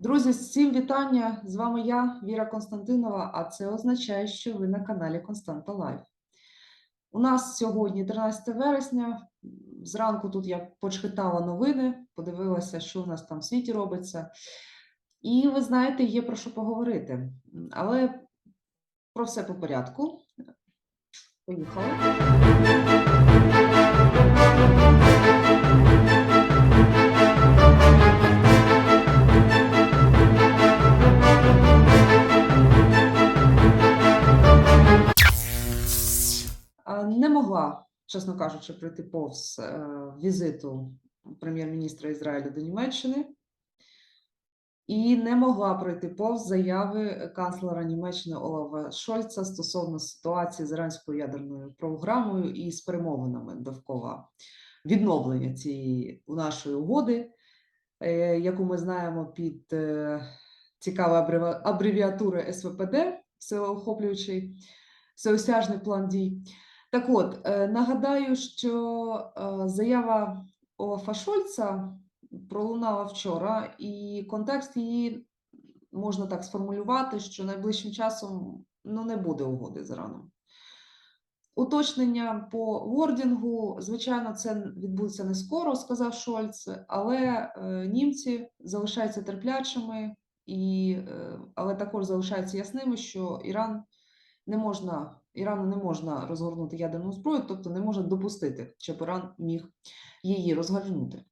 Друзі, всім вітання! З вами я, Віра Константинова, а це означає, що ви на каналі Константа Лайф. У нас сьогодні 13 вересня. Зранку тут я почитала новини, подивилася, що у нас там в світі робиться. І ви знаєте, є про що поговорити. Але про все по порядку. Поїхали. Чесно кажучи, пройти повз е, візиту прем'єр-міністра Ізраїлю до Німеччини. І не могла пройти повз заяви канцлера Німеччини Олафа Шольца стосовно ситуації з іранською ядерною програмою і з перемовинами довкола відновлення цієї нашої угоди, е, яку ми знаємо під е, цікавою абревіатурою СВПД, всеохоплюючий всеосяжний план дій. Так от, е, нагадаю, що е, заява Олафа Шольца пролунала вчора, і контекст її можна так сформулювати, що найближчим часом ну, не буде угоди з Іраном. Уточнення по вордінгу, звичайно, це відбудеться не скоро, сказав Шольц, але е, німці залишаються терплячими, і, але також залишаються ясними, що Іран не можна, Ірану не можна розгорнути ядерну зброю, тобто не можна допустити, щоб Іран міг її розгорнути.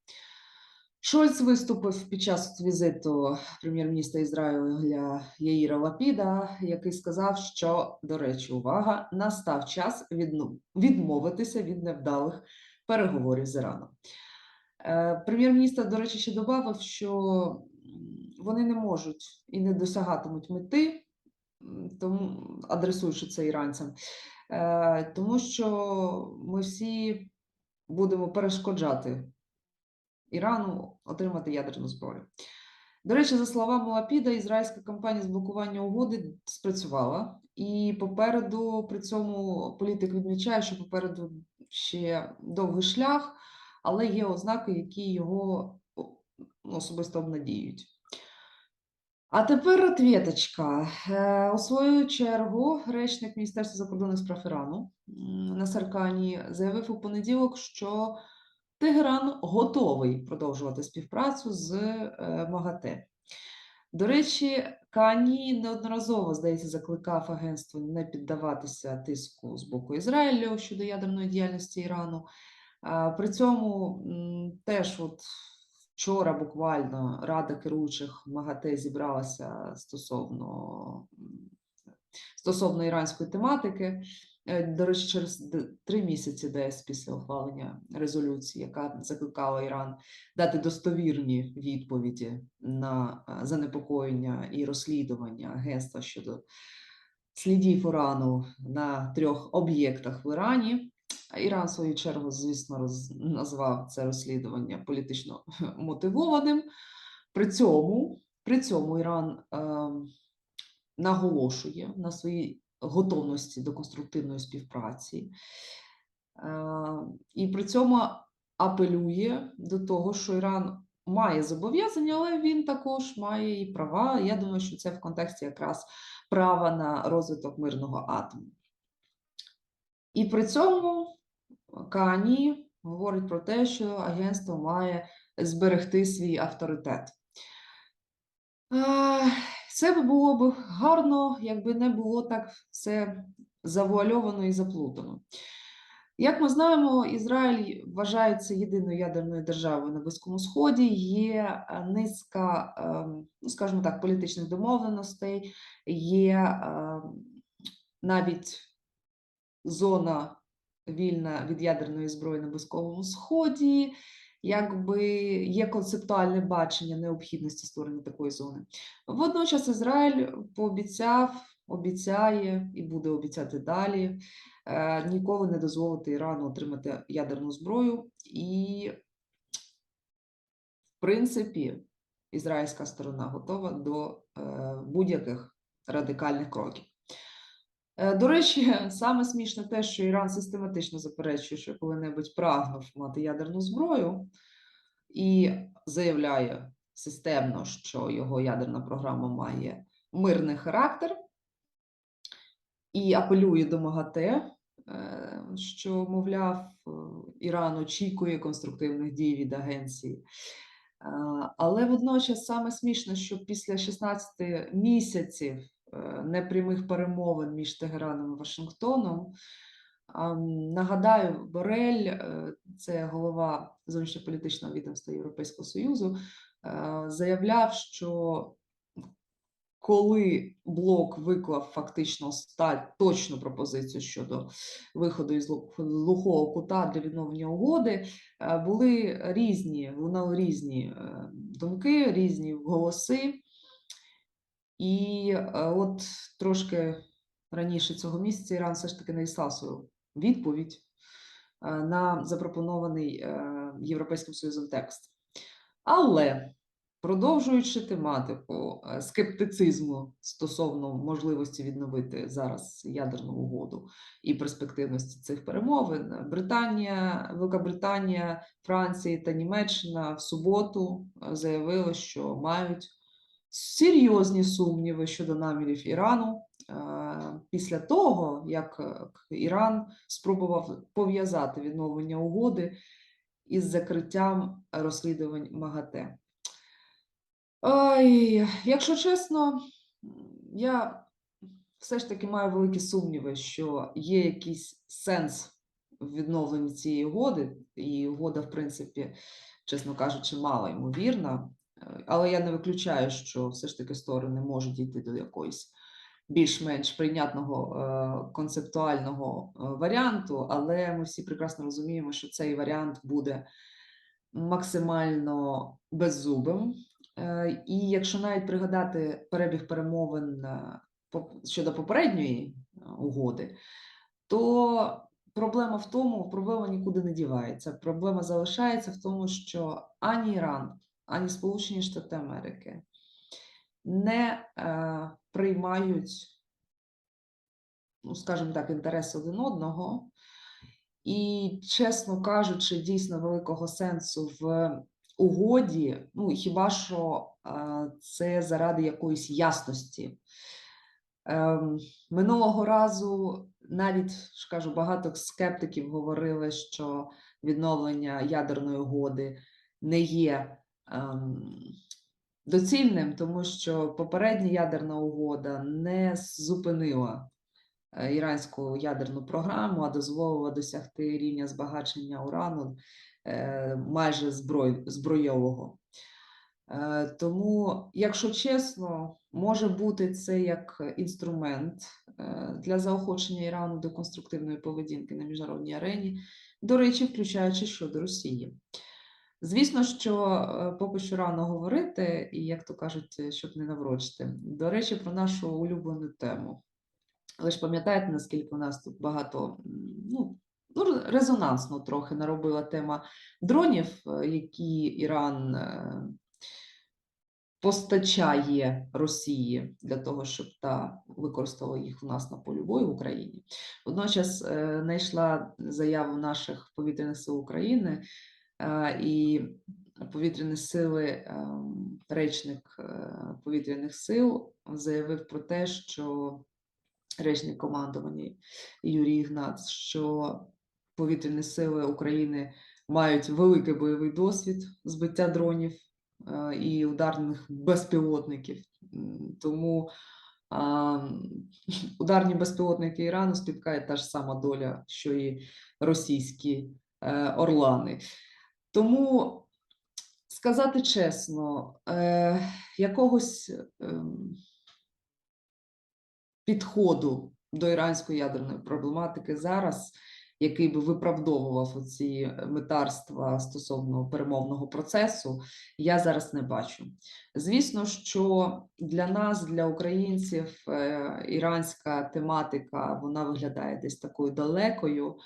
Шольц виступив під час візиту прем'єр-міністра Ізраїля Яїра Лапіда, який сказав, що, до речі, увага, настав час відмовитися від невдалих переговорів з Іраном. Е, Прем'єр-міністр, до речі, ще додав, що вони не можуть і не досягатимуть мети, тому адресуючи це іранцям, е, тому що ми всі будемо перешкоджати Ірану отримати ядерну зброю. До речі, за словами Лапіда, ізраїльська кампанія з блокування угоди спрацювала, і попереду при цьому політик відмічає, що попереду ще довгий шлях, але є ознаки, які його особисто обнадіюють. А тепер ответочка. Е, У свою чергу речник Міністерства закордонних справ Ірану м, Насер Кані заявив у понеділок, що Тегеран готовий продовжувати співпрацю з е, МАГАТЕ. До речі, Кані неодноразово, здається, закликав агентство не піддаватися тиску з боку Ізраїлю щодо ядерної діяльності Ірану. При цьому теж от вчора буквально Рада керуючих МАГАТЕ зібралася стосовно, стосовно іранської тематики. Е, До речі, через три місяці десь після ухвалення резолюції, яка закликала Іран дати достовірні відповіді на е, занепокоєння і розслідування агентства щодо слідів урану на трьох об'єктах в Ірані. Іран, в свою чергу, звісно, роз... назвав це розслідування політично мотивованим. При цьому, при цьому Іран ем, наголошує на своїй готовності до конструктивної співпраці. Е, І при цьому апелює до того, що Іран має зобов'язання, але він також має і права. Я думаю, що це в контексті якраз права на розвиток мирного атому. І при цьому Кані говорить про те, що агентство має зберегти свій авторитет. Е, Це було б гарно, якби не було так все завуальовано і заплутано. Як ми знаємо, Ізраїль вважається єдиною ядерною державою на Близькому Сході. Є е, низка, ем, ну скажімо так, політичних домовленостей, є ем, навіть зона вільна від ядерної зброї на Близькому Сході. Якби є концептуальне бачення необхідності створення такої зони. Водночас Ізраїль пообіцяв, обіцяє і буде обіцяти далі е, ніколи не дозволити Ірану отримати ядерну зброю. І, в принципі, ізраїльська сторона готова до е, будь-яких радикальних кроків. Е, До речі, саме смішне те, що Іран систематично заперечує, що коли-небудь прагнув мати ядерну зброю і заявляє системно, що його ядерна програма має мирний характер і апелює до МАГАТЕ, е, що, мовляв, е, Іран очікує конструктивних дій від агенції. Але водночас саме смішно, що після 16 місяців непрямих перемовин між Тегераном і Вашингтоном, нагадаю, Борель, е, це голова зовнішньополітичного відомства Європейського Союзу, е, заявляв, що коли блок виклав фактично ста- точну пропозицію щодо виходу із глухого кута для відновлення угоди, е, були різні, лунали різні е, думки, різні голоси. І е, от трошки раніше цього місяця Іран все ж таки надіслав свою відповідь е, на запропонований е, Європейським Союзом текст. Але продовжуючи тематику скептицизму стосовно можливості відновити зараз ядерну угоду і перспективності цих перемовин, Британія, Велика Британія, Франція та Німеччина в суботу заявили, що мають серйозні сумніви щодо намірів Ірану е, після того, як е, Іран спробував пов'язати відновлення угоди із закриттям розслідувань МАГАТЕ. Ой, якщо чесно, я все ж таки маю великі сумніви, що є якийсь сенс в відновленні цієї угоди, і угода, в принципі, чесно кажучи, мало ймовірна. Але я не виключаю, що все ж таки сторони можуть дійти до якоїсь більш-менш прийнятного е, концептуального е, варіанту, але ми всі прекрасно розуміємо, що цей варіант буде максимально беззубим. Е, І якщо навіть пригадати перебіг перемовин щодо попередньої угоди, то проблема в тому, проблема нікуди не дівається. Проблема залишається в тому, що ані Іран, ані Сполучені Штати Америки не е, приймають, ну, скажімо так, інтереси один одного. І, чесно кажучи, дійсно великого сенсу в угоді, ну хіба що е, це заради якоїсь ясності. Ем, Минулого разу навіть кажу, багато скептиків говорили, що відновлення ядерної угоди не є доцільним, тому що попередня ядерна угода не зупинила е, іранську ядерну програму, а дозволила досягти рівня збагачення урану е, майже зброй, збройового. Е, Тому, якщо чесно, може бути це як інструмент для заохочення Ірану до конструктивної поведінки на міжнародній арені, до речі, включаючи щодо Росії. Звісно, що е, поки що рано говорити, і як то кажуть, е, щоб не наврочити. До речі, про нашу улюблену тему. Ви ж пам'ятаєте, наскільки у нас тут багато ну, ну, резонансно трохи наробила тема дронів, е, які Іран постачає Росії для того, щоб та використала їх у нас на полі бою в Україні. Водночас знайшла заяву наших повітряних сил України і повітряні сили, ем, речник е, повітряних сил заявив про те, що речник командування Юрій Ігнат, що повітряні сили України мають великий бойовий досвід збиття дронів е, і ударних безпілотників. Тому ударні безпілотники Ірану спіткає та ж сама доля, що і російські е, орлани. Тому сказати чесно, е, якогось ем, підходу до іранської ядерної проблематики зараз, який би виправдовував оці метарства стосовно перемовного процесу, я зараз не бачу. Звісно, що для нас, для українців, е, іранська тематика вона виглядає десь такою далекою.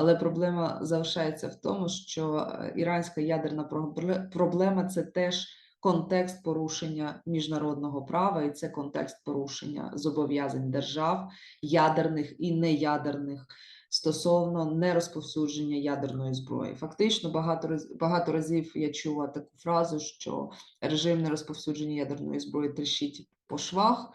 Але проблема залишається в тому, що е, іранська ядерна пробле- проблема це теж контекст порушення міжнародного права, і це контекст порушення зобов'язань держав, ядерних і неядерних стосовно нерозповсюдження ядерної зброї. Фактично, багато багато разів я чула таку фразу, що режим нерозповсюдження ядерної зброї тріщить по швах.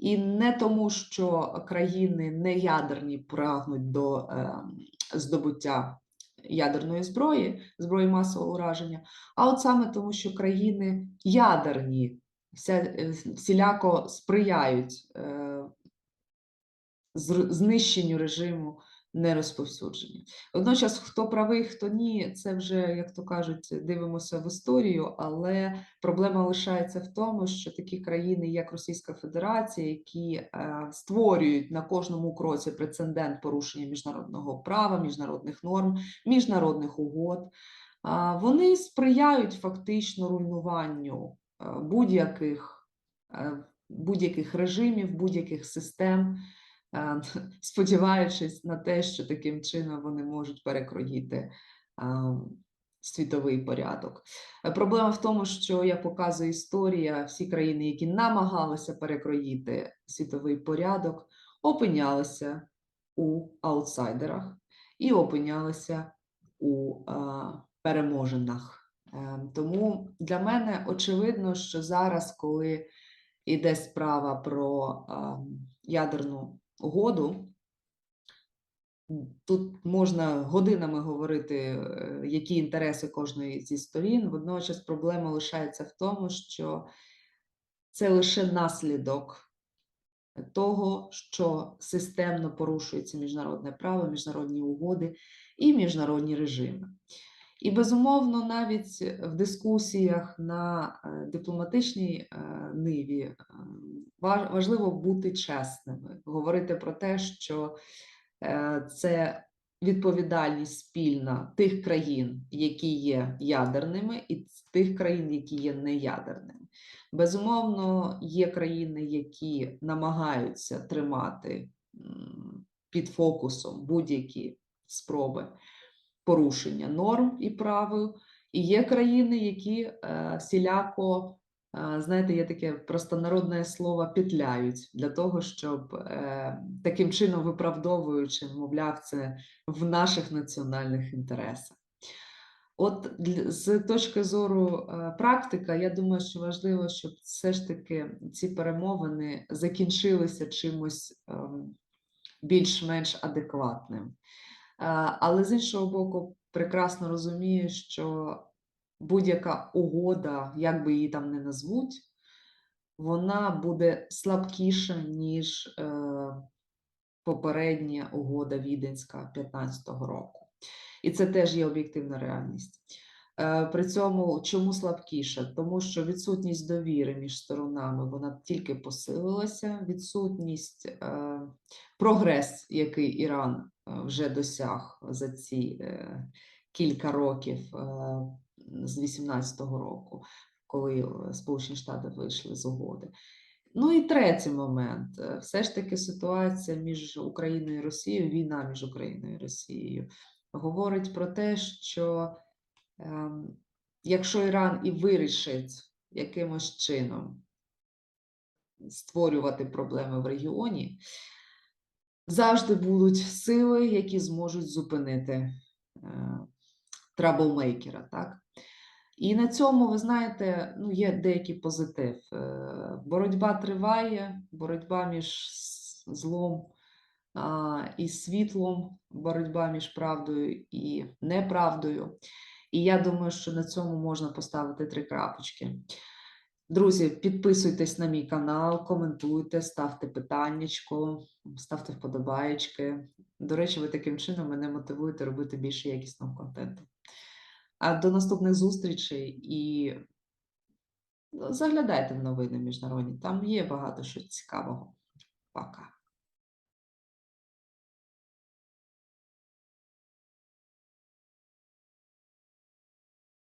І не тому, що країни неядерні прагнуть до ем, здобуття ядерної зброї, зброї масового ураження, а от саме тому, що країни ядерні вся, е, всіляко сприяють е, знищенню режиму нерозповсюдження. Водночас, хто правий, хто ні, це вже, як то кажуть, дивимося в історію, але проблема лишається в тому, що такі країни, як Російська Федерація, які е, створюють на кожному кроці прецедент порушення міжнародного права, міжнародних норм, міжнародних угод, а, вони сприяють фактично руйнуванню е, будь-яких е, будь-яких режимів, будь-яких систем, е, сподіваючись на те, що таким чином вони можуть перекроїти світовий порядок. Е, Проблема в тому, що як показує історія, всі країни, які намагалися перекроїти світовий порядок, опинялися у аутсайдерах і опинялися у переможенах. Е, Тому для мене очевидно, що зараз, коли йде справа про ядерну угоду, тут можна годинами говорити, е, які інтереси кожної зі сторін. Водночас проблема лишається в тому, що це лише наслідок того, що системно порушується міжнародне право, міжнародні угоди і міжнародні режими. І безумовно, навіть в дискусіях на е, дипломатичній е, ниві е, важливо бути чесними, говорити про те, що це відповідальність спільна тих країн, які є ядерними, і тих країн, які є неядерними. Безумовно, є країни, які намагаються тримати під фокусом будь-які спроби порушення норм і правил. І є країни, які е, всіляко, е, знаєте, є таке простонародне слово петляють для того, щоб е, таким чином виправдовуючи, мовляв, це в наших національних інтересах. От з точки зору практика, я думаю, що важливо, щоб все ж таки ці перемовини закінчилися чимось ем, більш-менш адекватним. Але з іншого боку, прекрасно розумію, що будь-яка угода, як би її там не назвуть, вона буде слабкіша, ніж е, попередня угода Віденська 15-го року. І це теж є об'єктивна реальність. Е, При цьому чому слабкіше? Тому що відсутність довіри між сторонами вона тільки посилилася. Відсутність е, прогрес, який Іран вже досяг за ці е, кілька років е, з 18-го року, коли е, Сполучені Штати вийшли з угоди. Ну і третій момент. е, Все ж таки ситуація між Україною і Росією, війна між Україною і Росією, говорить про те, що ем, якщо Іран і вирішить якимось чином створювати проблеми в регіоні, завжди будуть сили, які зможуть зупинити е, траблмейкера, так? І на цьому, ви знаєте, ну, є деякий позитив. Е, Боротьба триває, боротьба між злом і світлом, боротьба між правдою і неправдою. І я думаю, що на цьому можна поставити три крапочки. Друзі, підписуйтесь на мій канал, коментуйте, ставте питаннячко, ставте вподобаєчки. До речі, ви таким чином мене мотивуєте робити більше якісного контенту. А до наступних зустрічей і ну, заглядайте в новини міжнародні. Там є багато що цікавого. Пока.